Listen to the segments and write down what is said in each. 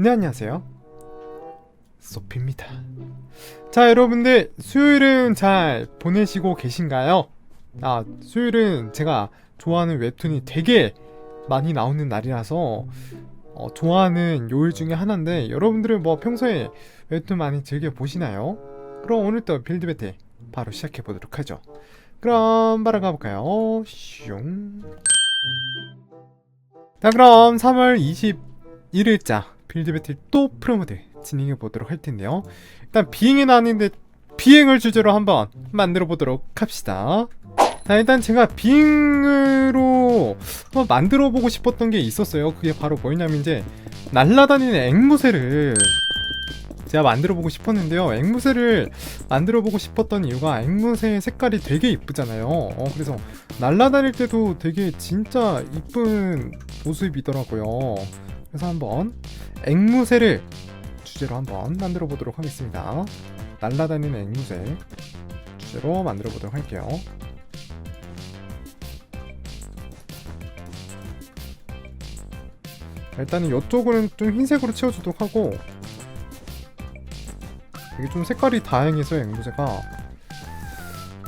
네 안녕하세요 소피입니다 자 여러분들 수요일은 잘 보내시고 계신가요? 아 수요일은 제가 좋아하는 웹툰이 되게 많이 나오는 날이라서 어, 좋아하는 요일 중에 하나인데 여러분들은 뭐 평소에 웹툰 많이 즐겨 보시나요? 그럼 오늘도 빌드 배틀 바로 시작해 보도록 하죠 그럼 바로 가볼까요? 슝. 자 그럼 3월 21일자 빌드 배틀 또 프로모드 진행해 보도록 할 텐데요. 일단 비행이 나왔는데 비행을 주제로 한번 만들어 보도록 합시다. 자 일단 제가 비행으로 한번 만들어 보고 싶었던 게 있었어요. 그게 바로 뭐냐면 이제 날아다니는 앵무새를 제가 만들어 보고 싶었는데요. 앵무새를 만들어 보고 싶었던 이유가 앵무새의 색깔이 되게 이쁘잖아요. 어, 그래서 날아다닐 때도 되게 진짜 이쁜 모습이더라고요. 그래서 한번 앵무새를 주제로 한번 만들어 보도록 하겠습니다. 날아다니는 앵무새 주제로 만들어 보도록 할게요. 일단은 이쪽은 좀 흰색으로 채워주도록 하고 이게 좀 색깔이 다양해서 앵무새가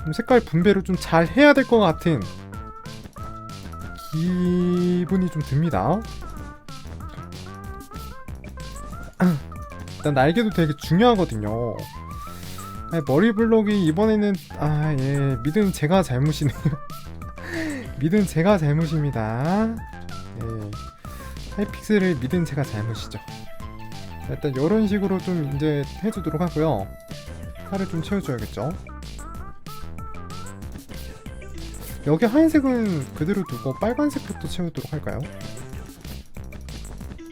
좀 색깔 분배를 좀 잘 해야 될 것 같은 기분이 좀 듭니다. 일단 날개도 되게 중요하거든요. 머리 블록이 이번에는 아 예 믿은 제가 잘못이네요. 믿은 제가 잘못입니다. 예. 하이픽셀을 믿은 제가 잘못이죠. 일단 이런 식으로 좀 이제 해주도록 하고요. 살을 좀 채워줘야겠죠. 여기 하얀색은 그대로 두고 빨간색부터 채우도록 할까요?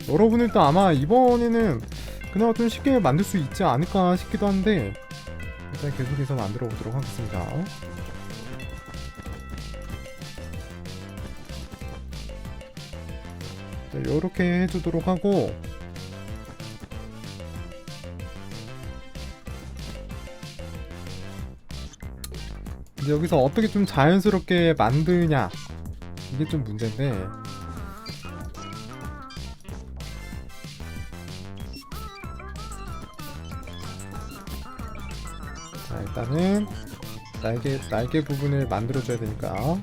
여러분들도 아마 이번에는 그나마 좀 쉽게 만들 수 있지 않을까 싶기도 한데 일단 계속해서 만들어 보도록 하겠습니다. 이렇게 해주도록 하고 이제 여기서 어떻게 좀 자연스럽게 만드냐 이게 좀 문제인데 일단은 날개 날개 부분을 만들어 줘야 되니까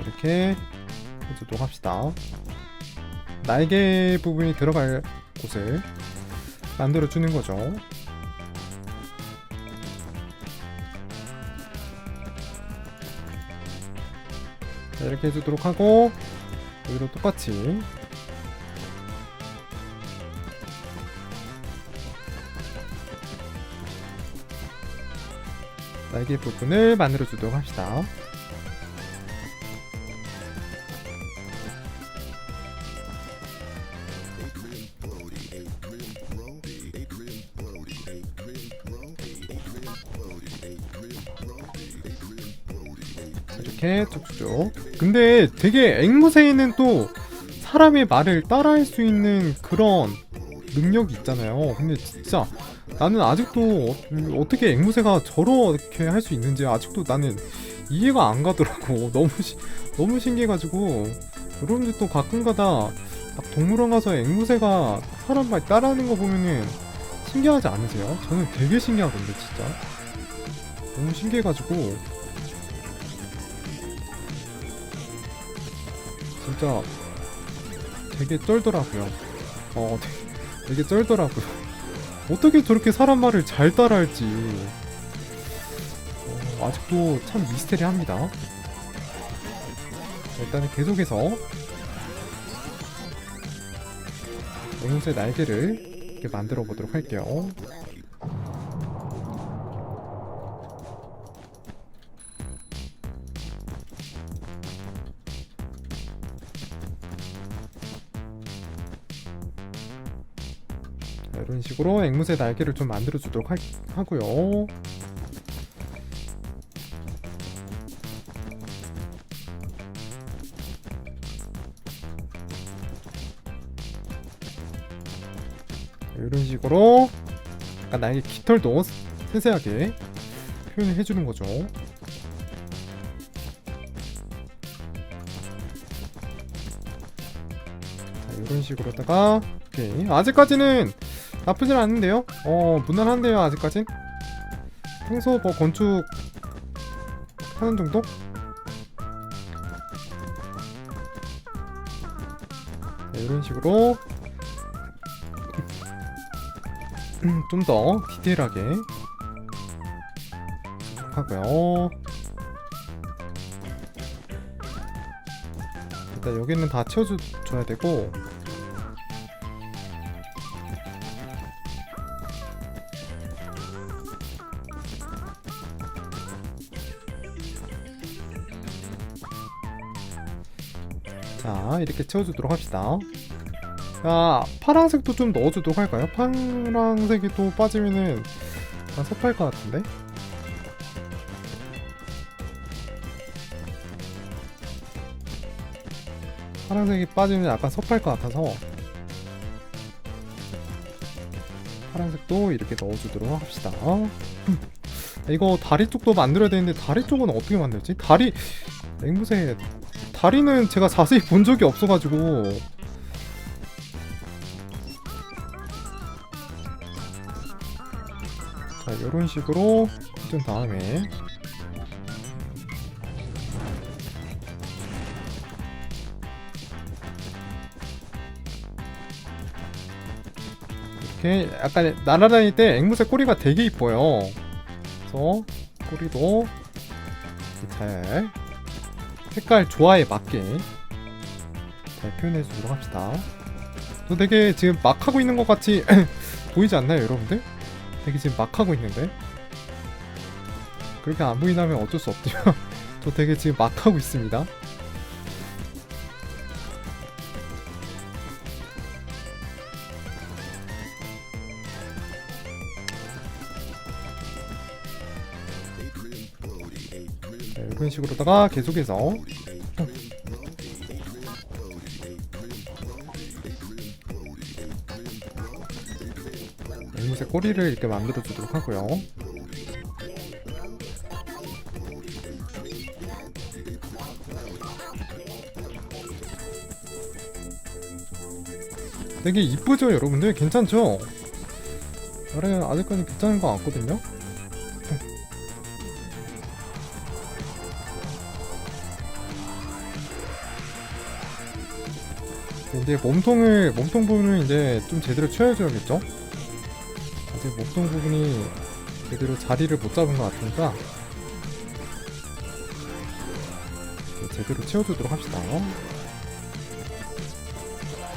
이렇게 해주도록 합시다. 날개 부분이 들어갈 곳을 만들어 주는 거죠. 자, 이렇게 해주도록 하고 여기도 똑같이 날개 부분을 만들어 주도록 합시다. 이렇게 쭉쭉. 근데 되게 앵무새는 또 사람의 말을 따라할 수 있는 그런 능력이 있잖아요. 근데 진짜 나는 아직도 어- 어떻게 앵무새가 저렇게 할 수 있는지 아직도 나는 이해가 안 가더라고. 너무 시, 너무 신기해가지고 여러분들도 가끔가다 막 동물원 가서 앵무새가 사람 말 따라하는 거 보면은 신기하지 않으세요? 저는 되게 신기하던데 진짜 너무 신기해가지고 진짜 되게 쩔더라고요. 어, 되게, 되게 쩔더라고요. 어떻게 저렇게 사람 말을 잘 따라할지 어, 아직도 참 미스테리합니다. 일단은 계속해서 앵무새 날개를 이렇게 만들어 보도록 할게요. 식으로 앵무새 날개를 좀 만들어 주도록 하, 하고요. 네, 이런 식으로 약간 날개 깃털도 세세하게 표현을 해주는 거죠. 자, 이런 식으로다가 오케이. 아직까지는 나쁘진 않은데요 어 무난한데요 아직까진 평소 뭐 건축 하는 정도? 네, 이런 식으로 좀 더 디테일하게 하고요. 일단 여기는 다 채워줘야 되고 자 이렇게 채워주도록 합시다. 자 파란색도 좀 넣어주도록 할까요? 파란색이 또 빠지면은 약간 섭할 것 같은데? 파란색이 빠지면 약간 섭할 것 같아서 파란색도 이렇게 넣어주도록 합시다. 음. 이거 다리 쪽도 만들어야 되는데 다리 쪽은 어떻게 만들지? 다리 앵무새 다리는 제가 자세히 본 적이 없어가지고. 자 이런 식으로 해준 다음에. 이렇게 약간 날아다닐 때 앵무새 꼬리가 되게 이뻐요. 그래서 꼬리도 잘 색깔 조화에 맞게 잘 표현해 주도록 합시다. 저 되게 지금 막 하고 있는 것 같이 보이지 않나요, 여러분들? 되게 지금 막 하고 있는데 그렇게 안 보인다면 어쩔 수 없죠. 저 되게 지금 막 하고 있습니다. 네, 이런 식으로다가 계속해서 앵무새 꼬리를 이렇게 만들어 주도록 하고요. 되게 이쁘죠, 여러분들? 괜찮죠? 아래 아직까지 괜찮은 것 같거든요. 이제 몸통을 몸통 부분을 이제 좀 제대로 채워줘야겠죠? 아직 몸통 부분이 제대로 자리를 못 잡은 것 같으니까 제대로 채워주도록 합시다.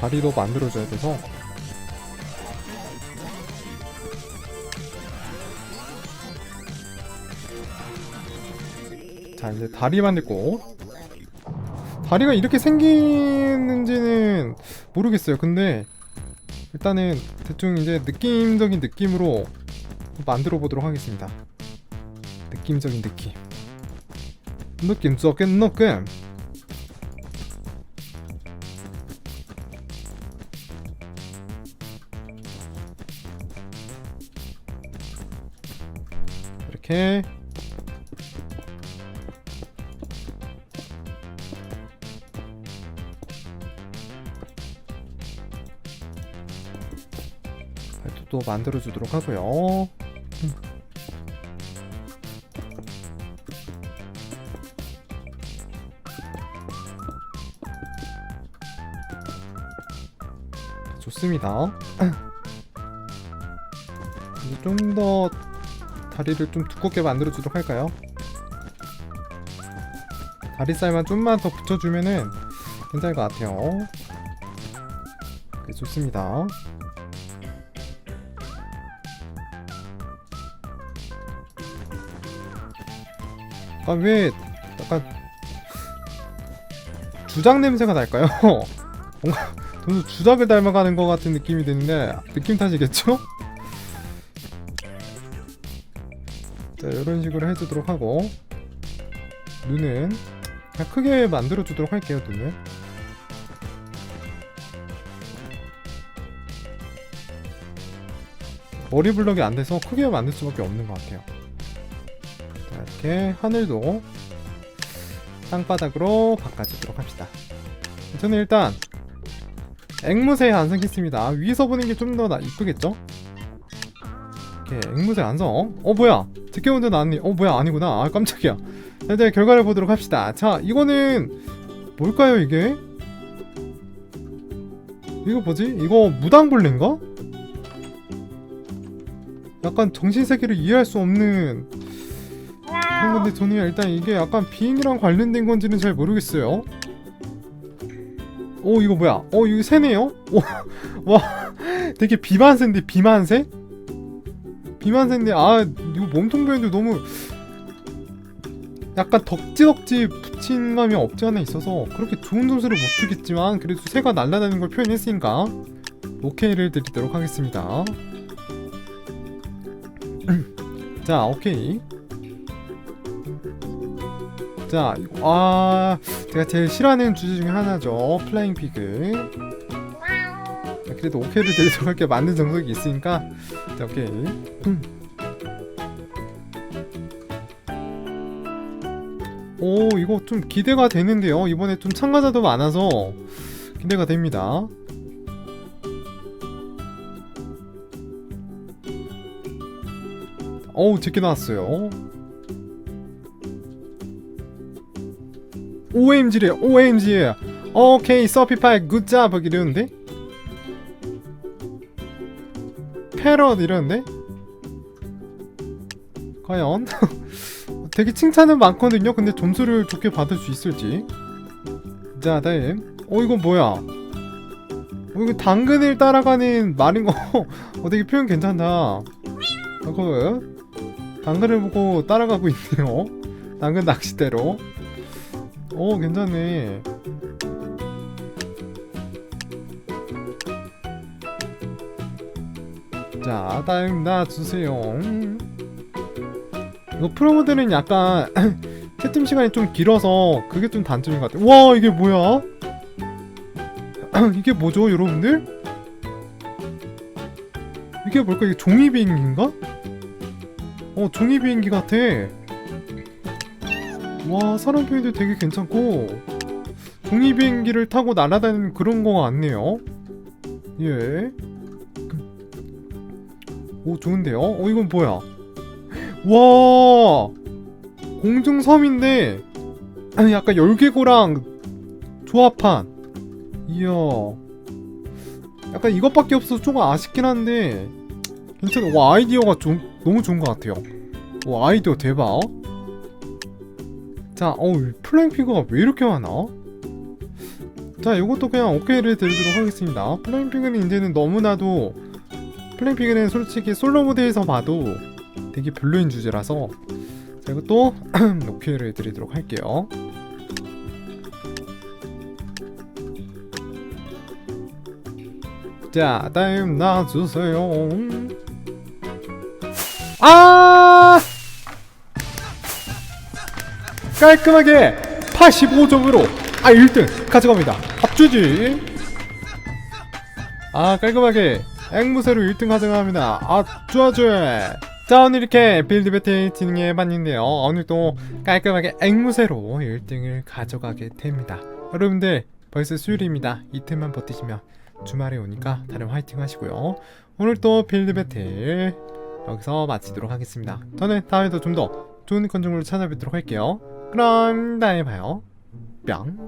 다리도 만들어줘야 돼서 자 이제 다리 만들고 다리가 이렇게 생기는지는 모르겠어요. 근데 일단은 대충 이제 느낌적인 느낌으로 만들어 보도록 하겠습니다. 느낌적인 느낌. 느낌적인 느낌. 이렇게 발톱도 만들어 주도록 하고요. 음. 좋습니다. 좀더 다리를 좀 두껍게 만들어 주도록 할까요? 다리살만 좀만 더 붙여주면은 괜찮을 것 같아요. 네, 좋습니다. 아, 왜 약간 주작 냄새가 날까요? 뭔가 저는 주작을 닮아가는 것 같은 느낌이 드는데 느낌 탓이겠죠? 자 이런 식으로 해주도록 하고 눈은 그냥 크게 만들어 주도록 할게요 눈을 머리 블럭이 안 돼서 크게 만들 수밖에 없는 것 같아요 자 이렇게 하늘도 땅바닥으로 바꿔주도록 합시다. 저는 일단 앵무새 안성겠습니다. 위에서 보는 게 좀 더 이쁘겠죠? 오케이 앵무새 안성. 어 뭐야? 먼저 나왔니 어 뭐야? 아니구나. 아 깜짝이야. 자, 이제 결과를 보도록 합시다. 자 이거는 뭘까요 이게? 이거 뭐지? 이거 무당벌레인가? 약간 정신세계를 이해할 수 없는 그런 건데 저는 일단 이게 약간 비행이랑 관련된 건지는 잘 모르겠어요. 오 이거 뭐야? 어 이거 새네요? 오, 와 되게 비만새인데 비만새? 비만새인데 아 이거 몸통 표현도 너무 약간 덕지덕지 붙인 감이 없지 않아 있어서 그렇게 좋은 점수를 못 주겠지만 그래도 새가 날아다니는 걸 표현했으니까 오케이를 드리도록 하겠습니다. 자 오케이 자, 아, 제가 제일 싫어하는 주제 중에 하나죠. 플라잉 피그. 자, 그래도 오케이를 드리도록 할게 맞는 정석이 있으니까. 자, 오케이. 음. 오, 이거 좀 기대가 되는데요. 이번에 좀 참가자도 많아서 기대가 됩니다. 어우, 제게 나왔어요. OMG래 OMG 오케이 서피파이 굿잡 이러는데? 패럿 이러는데? 과연? 되게 칭찬은 많거든요. 근데 점수를 좋게 받을 수 있을지. 자 다음. 어 이건 뭐야? 어 이거 당근을 따라가는 말인 거. 어, 되게 표현 괜찮다. 이거 당근을 보고 따라가고 있네요. 당근 낚싯대로 오 괜찮네. 자 다음 놔주세요. 이거 프로모델은 약간 채팅 시간이 좀 길어서 그게 좀 단점인 것 같아요 와 이게 뭐야? 이게 뭐죠 여러분들? 이게 뭘까? 이게 종이 비행기인가? 어 종이 비행기 같아 와 사람 표현도 되게 괜찮고 종이 비행기를 타고 날아다니는 그런 거 같네요. 예. 오 좋은데요? 어 이건 뭐야? 와 공중섬인데 아니 약간 열개고랑 조합한 이야 약간 이것밖에 없어서 조금 아쉽긴 한데 괜찮아 와 아이디어가 좀 너무 좋은 것 같아요 와 아이디어 대박 자, 어우, 플랭 피그가 왜 이렇게 많아? 자, 이것도 그냥 오케이를 드리도록 하겠습니다. 플랭 피그는 이제는 너무나도 플랭 피그는 솔직히 솔로 모드에서 봐도 되게 별로인 주제라서 자, 이것도 오케이를 드리도록 할게요. 자, 다음 놔주세요. 아! 깔끔하게 85점으로 아 1등 가져갑니다. 합주지 아 깔끔하게 앵무새로 1등 가져갑니다. 아주 자 오늘 이렇게 빌드 배틀 진행해봤는데요. 오늘도 깔끔하게 앵무새로 1등을 가져가게 됩니다. 여러분들 벌써 수요일입니다. 이틀만 버티시면 주말에 오니까 다들 화이팅 하시고요. 오늘 또 빌드 배틀 여기서 마치도록 하겠습니다. 저는 다음에도 좀 더 좋은 컨텐츠로 찾아뵙도록 할게요 그럼 다음에 봐요. 뿅.